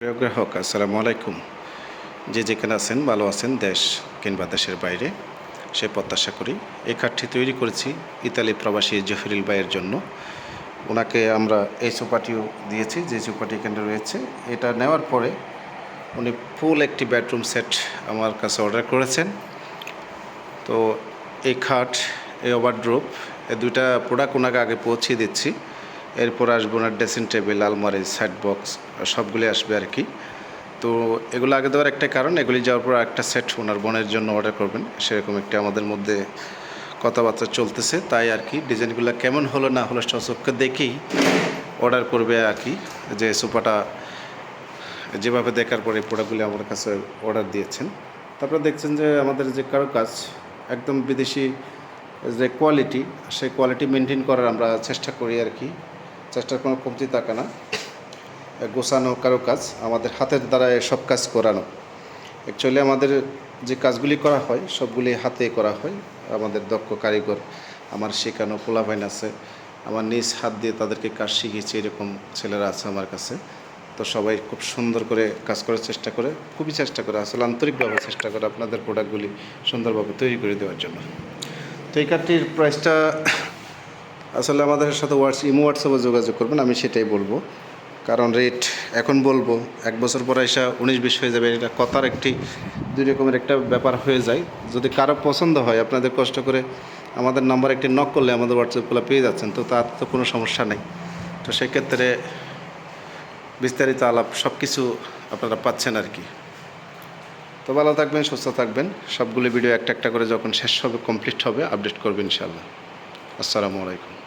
গ্রাহক, আসসালামু আলাইকুম। যে যেখানে আছেন, ভালো আছেন, দেশ কিংবা দেশের বাইরে, সে প্রত্যাশা করি এই কাঠটি তৈরি করেছি ইতালি প্রবাসী জহিরুল ভাইয়ের জন্য। ওনাকে আমরা এই সোফাটিও দিয়েছি, যে সোফাটি এখানে রয়েছে। এটা নেওয়ার পরে উনি ফুল একটি বেডরুম সেট আমার কাছে অর্ডার করেছেন। তো এই খাট, এই ওভারড্রপ এই দুইটা প্রোডাক্ট ওনাকে আগে পৌঁছে দিচ্ছি। এরপর আসবে ওনার ড্রেসিং টেবিল আলমারি সাইড বক্স সবগুলি আসবে আর কি। তো এগুলো আগে দেওয়ার একটা কারণ, এগুলি যাওয়ার পর একটা সেট ওনার বোনের জন্য অর্ডার করবেন। সেরকম একটা আমাদের মধ্যে কথাবার্তা চলতেছে, তাই আর কি। ডিজাইনগুলো কেমন হলো না হলো চোখকে দেখেই অর্ডার করবে আর কি। যে সোফাটা যেভাবে দেখার পরে প্রোডাক্টগুলি আমার কাছে অর্ডার দিয়েছেন। তারপরে দেখছেন যে আমাদের যে কারও কাজ একদম বিদেশি যে কোয়ালিটি সেই কোয়ালিটি মেনটেন করার আমরা চেষ্টা করি আর কি। চেষ্টার কোনো কমতি থাকে না। গোছানো কারও কাজ আমাদের হাতের দ্বারা সব কাজ করানো। অ্যাকচুয়ালি আমাদের যে কাজগুলি করা হয়, সবগুলি হাতে করা হয়। আমাদের দক্ষ কারিগর, আমার শেখানো পোলাভাইন আছে। আমার নিজ হাত দিয়ে তাদেরকে কাজ শিখিয়েছি, এরকম ছেলেরা আছে আমার কাছে। তো সবাই খুব সুন্দর করে কাজ করার চেষ্টা করে, খুবই চেষ্টা করে, আসলে আন্তরিকভাবে চেষ্টা করে আপনাদের প্রোডাক্টগুলি সুন্দরভাবে তৈরি করে দেওয়ার জন্য। তো এই কার্ডটির প্রাইসটা আসলে আমাদের সাথে হোয়াটস ইমো হোয়াটসঅ্যাপে যোগাযোগ করবেন, আমি সেটাই বলব। কারণ রেট এখন বলব, এক বছর পরে এসে উনিশ বিশ হয়ে যাবে, এটা কথার একটি, দুই রকমের একটা ব্যাপার হয়ে যায়। যদি কারও পছন্দ হয়, আপনাদের কষ্ট করে আমাদের নাম্বার একটি নক করলে আমাদের হোয়াটসঅ্যাপগুলো পেয়ে যাচ্ছেন, তো তার তো কোনো সমস্যা নেই। তো সেক্ষেত্রে বিস্তারিত আলাপ সব কিছু আপনারা পাচ্ছেন আর কি। তো ভালো থাকবেন, সুস্থ থাকবেন। সবগুলো ভিডিও একটা একটা করে যখন শেষ হবে কমপ্লিট হবে আপডেট করবেন ইনশাআল্লাহ। আসসালামু আলাইকুম।